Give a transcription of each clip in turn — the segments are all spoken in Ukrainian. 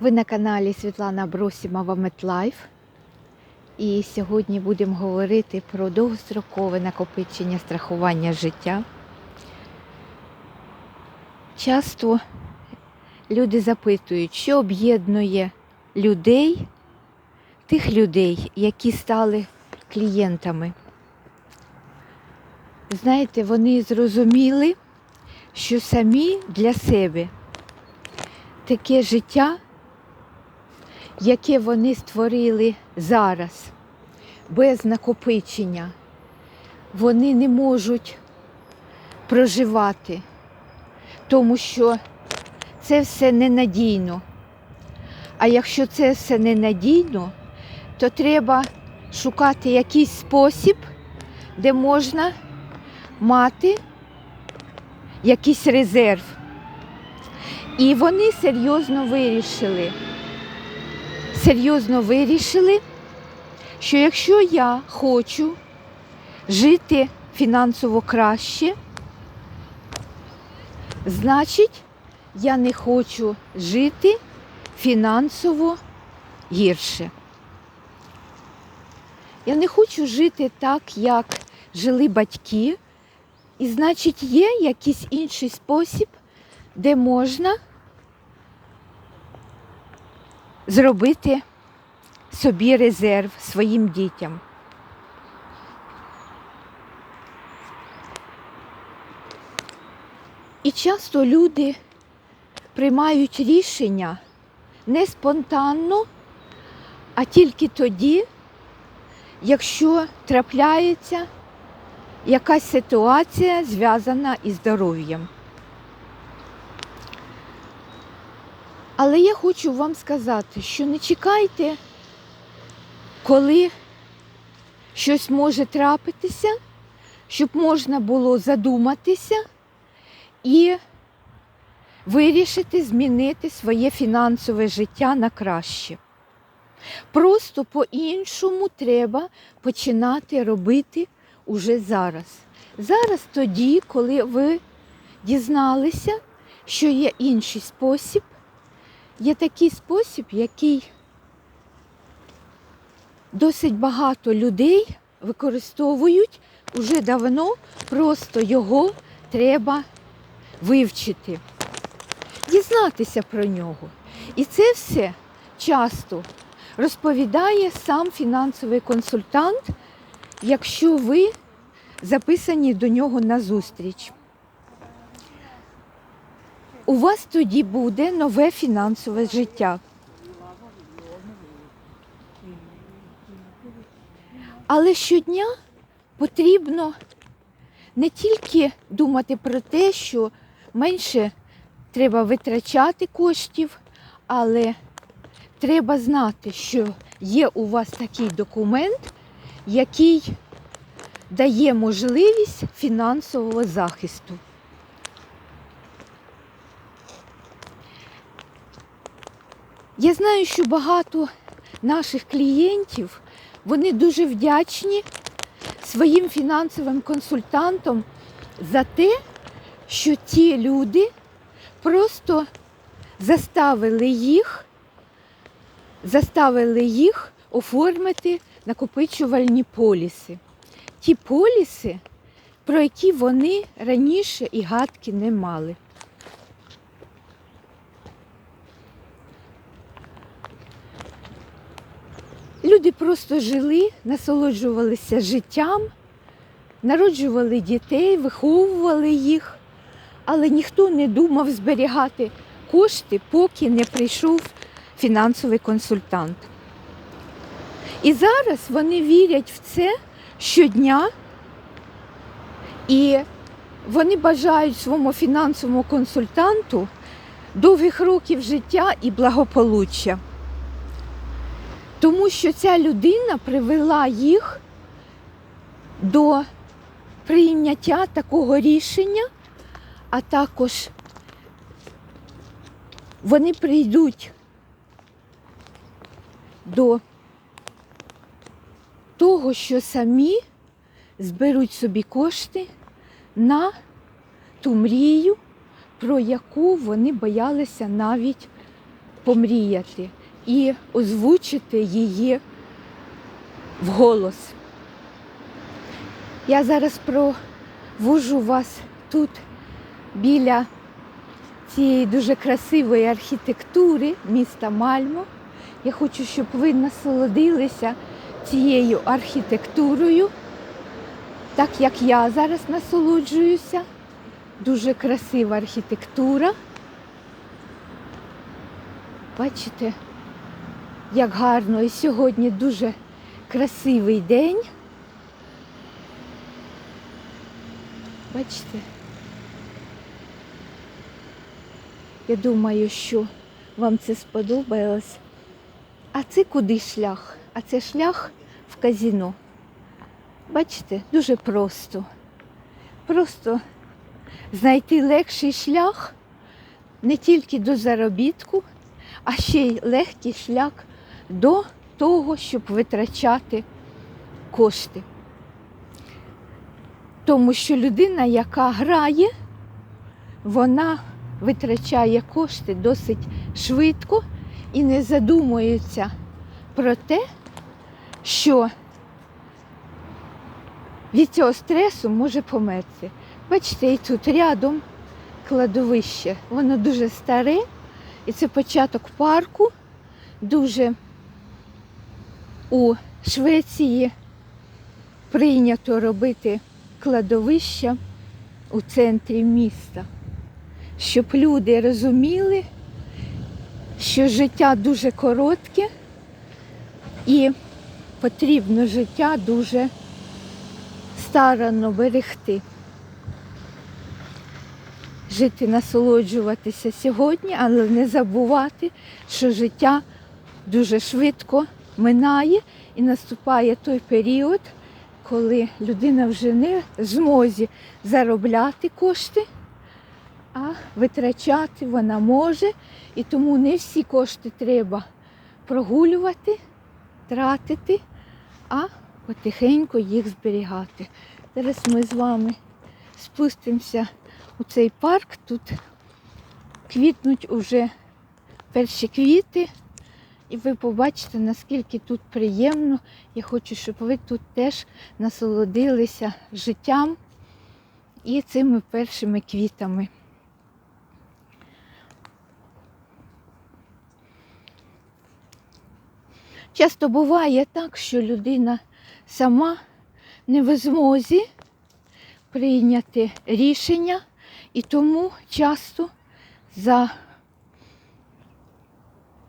Ви на каналі Світлана Бросімова Метлайф. І сьогодні будемо говорити про довгострокове накопичення страхування життя. Часто люди запитують, що об'єднує людей, тих людей, які стали клієнтами. Знаєте, вони зрозуміли, що самі для себе таке життя, яке вони створили зараз, без накопичення, вони не можуть проживати, тому що це все ненадійно. А якщо це все ненадійно, то треба шукати якийсь спосіб, де можна мати якийсь резерв. І вони серйозно вирішили, серйозно вирішили, що якщо я хочу жити фінансово краще, значить я не хочу жити фінансово гірше. Я не хочу жити так, як жили батьки, і значить є якийсь інший спосіб, де можна зробити собі резерв своїм дітям. І часто люди приймають рішення не спонтанно, а тільки тоді, якщо трапляється якась ситуація зв'язана із здоров'ям. Але я хочу вам сказати, що не чекайте, коли щось може трапитися, щоб можна було задуматися і вирішити змінити своє фінансове життя на краще. Просто по-іншому треба починати робити уже зараз. Зараз тоді, коли ви дізналися, що є інший спосіб, є такий спосіб, який досить багато людей використовують уже давно, просто його треба вивчити, дізнатися про нього. І це все часто розповідає сам фінансовий консультант, якщо ви записані до нього на зустріч. У вас тоді буде нове фінансове життя. Але щодня потрібно не тільки думати про те, що менше треба витрачати коштів, але треба знати, що є у вас такий документ, який дає можливість фінансового захисту. Я знаю, що багато наших клієнтів вони дуже вдячні своїм фінансовим консультантам за те, що ті люди просто заставили їх, заставили їх оформити накопичувальні поліси. Ті поліси, про які вони раніше і гадки не мали. Люди просто жили, насолоджувалися життям, народжували дітей, виховували їх, але ніхто не думав зберігати кошти, поки не прийшов фінансовий консультант. І зараз вони вірять в це щодня, і вони бажають своєму фінансовому консультанту довгих років життя і благополуччя. Тому що ця людина привела їх до прийняття такого рішення, а також вони прийдуть до того, що самі зберуть собі кошти на ту мрію, про яку вони боялися навіть помріяти і озвучити її вголос. Я зараз провожу вас тут біля цієї дуже красивої архітектури міста Мальмо. Я хочу, щоб ви насолодилися цією архітектурою, так як я зараз насолоджуюся. Дуже красива архітектура. Бачите, як гарно. І сьогодні дуже красивий день. Бачите? Я думаю, що вам це сподобалось. А це куди шлях? А це шлях в казіно. Бачите, дуже просто. Просто знайти легший шлях не тільки до заробітку, а ще й легкий шлях до того, щоб витрачати кошти. Тому що людина, яка грає, вона витрачає кошти досить швидко і не задумується про те, що від цього стресу може померти. Бачите, і тут рядом кладовище. Воно дуже старе, і це початок парку. Дуже у Швеції прийнято робити кладовища у центрі міста, щоб люди розуміли, що життя дуже коротке і потрібно життя дуже старанно берегти. Жити, насолоджуватися сьогодні, але не забувати, що життя дуже швидко минає і наступає той період, коли людина вже не змозі заробляти кошти, а витрачати вона може. І тому не всі кошти треба прогулювати, тратити, а потихеньку їх зберігати. Зараз ми з вами спустимося у цей парк. Тут квітнуть уже перші квіти. І ви побачите, наскільки тут приємно. Я хочу, щоб ви тут теж насолодилися життям і цими першими квітами. Часто буває так, що людина сама не в змозі прийняти рішення, і тому часто за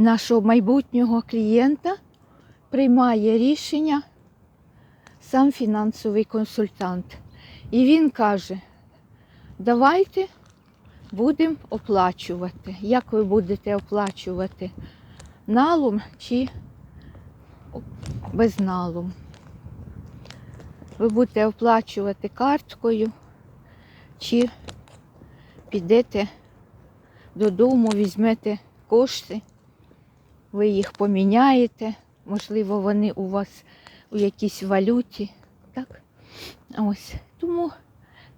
нашого майбутнього клієнта приймає рішення сам фінансовий консультант. І він каже, давайте будемо оплачувати. Як ви будете оплачувати? Налом чи безналом? Ви будете оплачувати карткою, чи підете додому, візьмете кошти, ви їх поміняєте, можливо, вони у вас у якійсь валюті. Так? Ось. Тому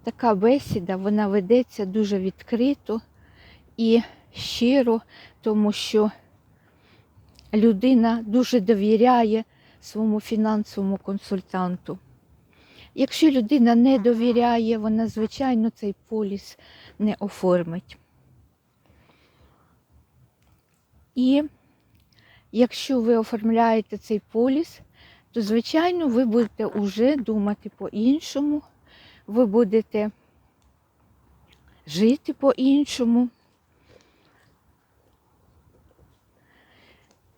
така бесіда вона ведеться дуже відкрито і щиро, тому що людина дуже довіряє своєму фінансовому консультанту. Якщо людина не довіряє, вона, звичайно, цей поліс не оформить. І якщо ви оформляєте цей поліс, то, звичайно, ви будете вже думати по-іншому, ви будете жити по-іншому.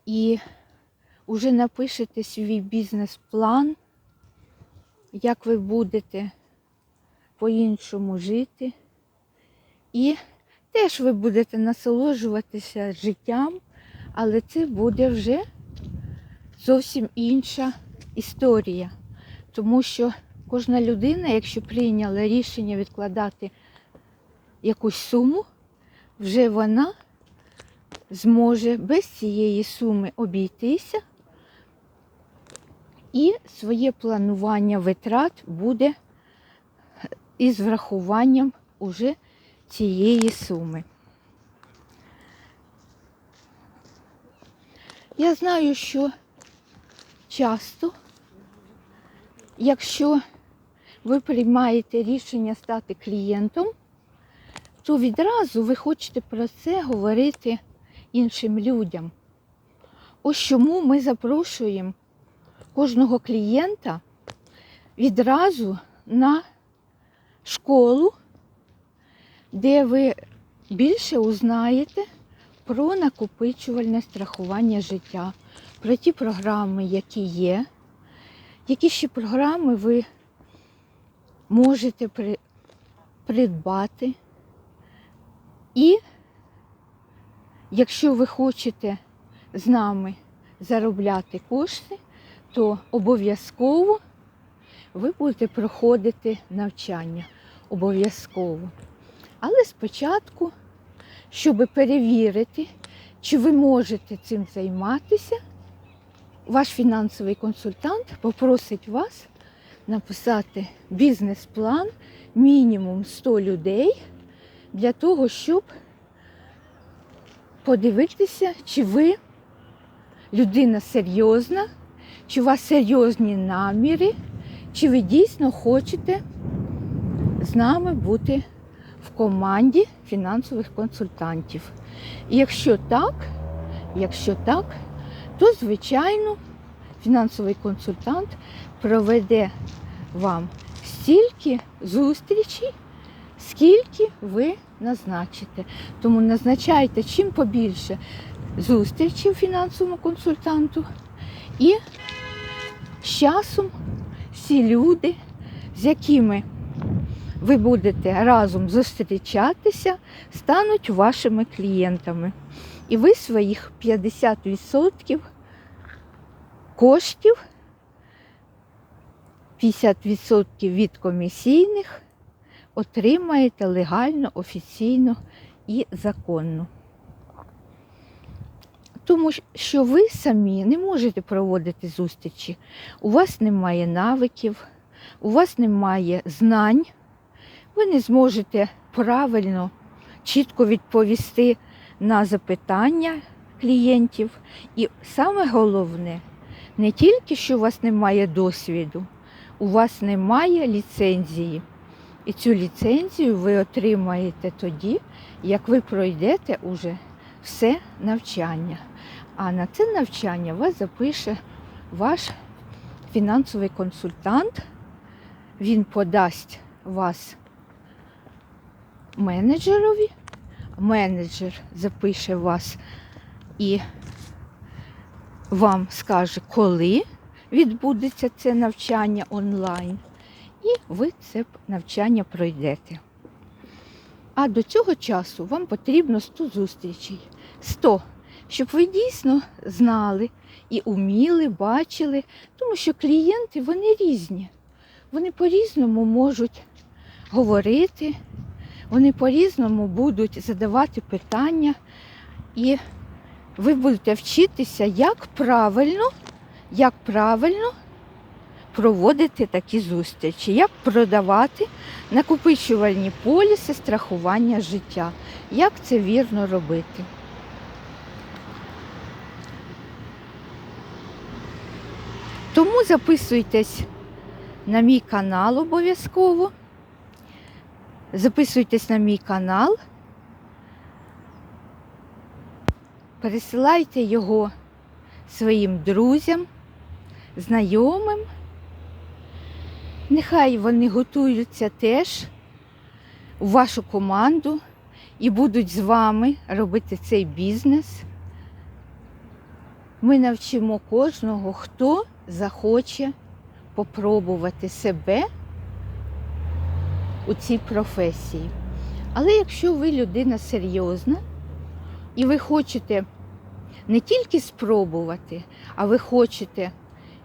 І вже напишете свій бізнес-план, як ви будете по-іншому жити. І теж ви будете насолоджуватися життям, але це буде вже зовсім інша історія. Тому що кожна людина, якщо прийняла рішення відкладати якусь суму, вже вона зможе без цієї суми обійтися, і своє планування витрат буде із врахуванням уже цієї суми. Я знаю, що часто, якщо ви приймаєте рішення стати клієнтом, то відразу ви хочете про це говорити іншим людям. Ось чому ми запрошуємо кожного клієнта відразу на школу, де ви більше узнаєте про накопичувальне страхування життя, про ті програми, які є, які ще програми ви можете при- придбати. І якщо ви хочете з нами заробляти кошти, то обов'язково ви будете проходити навчання. Обов'язково. Але спочатку, щоб перевірити, чи ви можете цим займатися, ваш фінансовий консультант попросить вас написати бізнес-план мінімум 100 людей для того, щоб подивитися, чи ви людина серйозна, чи у вас серйозні наміри, чи ви дійсно хочете з нами бути в команді фінансових консультантів. Якщо так, якщо так, то звичайно фінансовий консультант проведе вам стільки зустрічей, скільки ви назначите. Тому назначайте чим побільше зустрічей фінансовому консультанту. І з часом всі люди, з якими ви будете разом зустрічатися, стануть вашими клієнтами. І ви своїх 50% коштів, 50% від комісійних отримаєте легально, офіційно і законно. Тому що ви самі не можете проводити зустрічі. У вас немає навиків, у вас немає знань, ви не зможете правильно, чітко відповісти на запитання клієнтів. І саме головне, не тільки що у вас немає досвіду, у вас немає ліцензії. І цю ліцензію ви отримаєте тоді, як ви пройдете уже все навчання. А на це навчання вас запише ваш фінансовий консультант. Він подасть вас менеджерові, менеджер запише вас і вам скаже, коли відбудеться це навчання онлайн, і ви це навчання пройдете. А до цього часу вам потрібно 100 зустрічей. 100, щоб ви дійсно знали і уміли, бачили, тому що клієнти вони різні. Вони по-різному можуть говорити, вони по-різному будуть задавати питання, і ви будете вчитися, як правильно, як правильно проводити такі зустрічі, як продавати накопичувальні поліси страхування життя, як це вірно робити. Тому записуйтесь на мій канал обов'язково. Записуйтесь на мій канал, пересилайте його своїм друзям, знайомим. Нехай вони готуються теж у вашу команду і будуть з вами робити цей бізнес. Ми навчимо кожного, хто захоче попробувати себе у цій професії. Але якщо ви людина серйозна і ви хочете не тільки спробувати, а ви хочете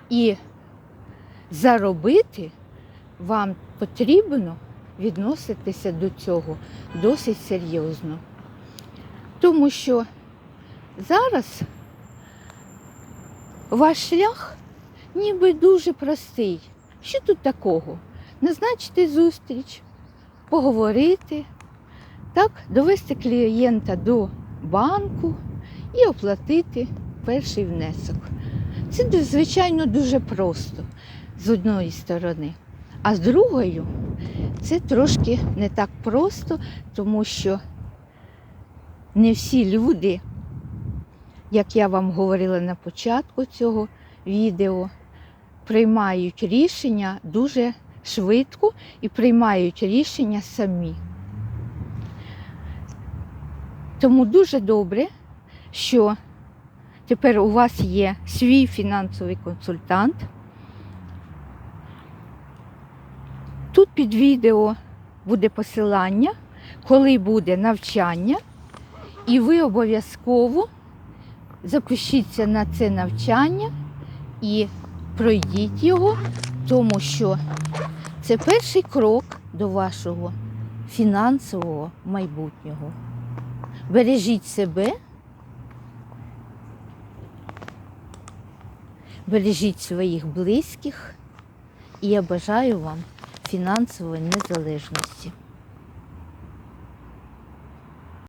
і заробити, вам потрібно відноситися до цього досить серйозно. Тому що зараз ваш шлях ніби дуже простий. Що тут такого? Назначити зустріч, поговорити, так, довести клієнта до банку і оплатити перший внесок. Це, звичайно, дуже просто з одної сторони. А з другої це трошки не так просто, тому що не всі люди, як я вам говорила на початку цього відео, приймають рішення дуже швидко і приймають рішення самі. Тому дуже добре, що тепер у вас є свій фінансовий консультант. Тут під відео буде посилання, коли буде навчання, і ви обов'язково запишіться на це навчання і пройдіть його, тому що це перший крок до вашого фінансового майбутнього. Бережіть себе, бережіть своїх близьких, і я бажаю вам фінансової незалежності.